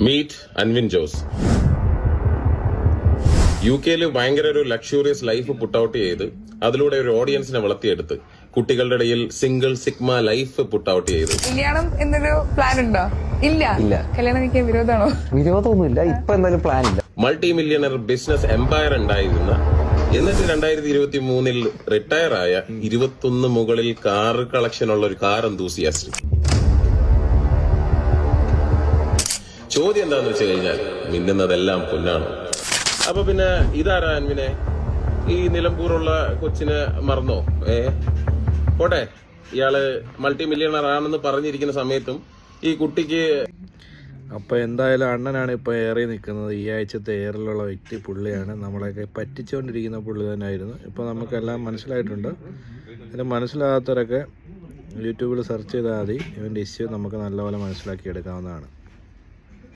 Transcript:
Meet Anvin Jose U കെയിൽ ഭയങ്കര ഒരു ലക്ഷൂറിയസ് ലൈഫ് പുട്ട് ഔട്ട് ചെയ്ത് അതിലൂടെ ഒരു ഓഡിയൻസിനെ വളർത്തിയെടുത്ത് കുട്ടികളുടെ ഇടയിൽ single sigma life put out ചെയ്ത്. കല്യാണം എന്നൊരു പ്ലാൻ ഉണ്ടോ? ഇല്ല. ഇല്ല. കല്യാണം എനിക്ക് വിരോധമാണോ? വിരോധമൊന്നുമില്ല. ഇപ്പൊ എന്തായാലും പ്ലാൻ ഇല്ല. മൾട്ടി മില്യണർ ബിസിനസ് എംപയർ ഉണ്ടായിരുന്ന എന്നിട്ട് രണ്ടായിരത്തി ഇരുപത്തി മൂന്നിൽ റിട്ടയർ ആയ ഇരുപത്തൊന്ന് മുകളിൽ കാർ കളക്ഷൻ ഉള്ള ഒരു കാർ എന്തൂസിയാസ്റ്റ് ചോദ്യം എന്താന്ന് വെച്ച് കഴിഞ്ഞാൽ മിന്നുന്നതെല്ലാം പൊന്നാണ്. അപ്പൊ പിന്നെ ഇതാരാ അൻവിനെ? ഈ നിലമ്പൂറുള്ള കൊച്ചിനെ മറന്നോ? ഏ? പോട്ടെ. ഇയാൾ മൾട്ടി മില്യണർ ആണെന്ന് പറഞ്ഞിരിക്കുന്ന സമയത്തും ഈ കുട്ടിക്ക് അപ്പോൾ എന്തായാലും അണ്ണനാണ് ഇപ്പോൾ ഏറി നിൽക്കുന്നത്. ഈ ആഴ്ചത്തെ ഏറിലുള്ള വ്യക്തി പുള്ളിയാണ്. നമ്മളെയൊക്കെ പറ്റിച്ചുകൊണ്ടിരിക്കുന്ന പുള്ളി തന്നെയായിരുന്നു. ഇപ്പോൾ നമുക്കെല്ലാം മനസ്സിലായിട്ടുണ്ട്. അതിന് മനസ്സിലാകാത്തവരൊക്കെ യൂട്യൂബിൽ സെർച്ച് ചെയ്താൽ മതി. ഇവന്റെ ഇഷ്യൂ നമുക്ക് നല്ലപോലെ മനസ്സിലാക്കി എടുക്കാവുന്നതാണ്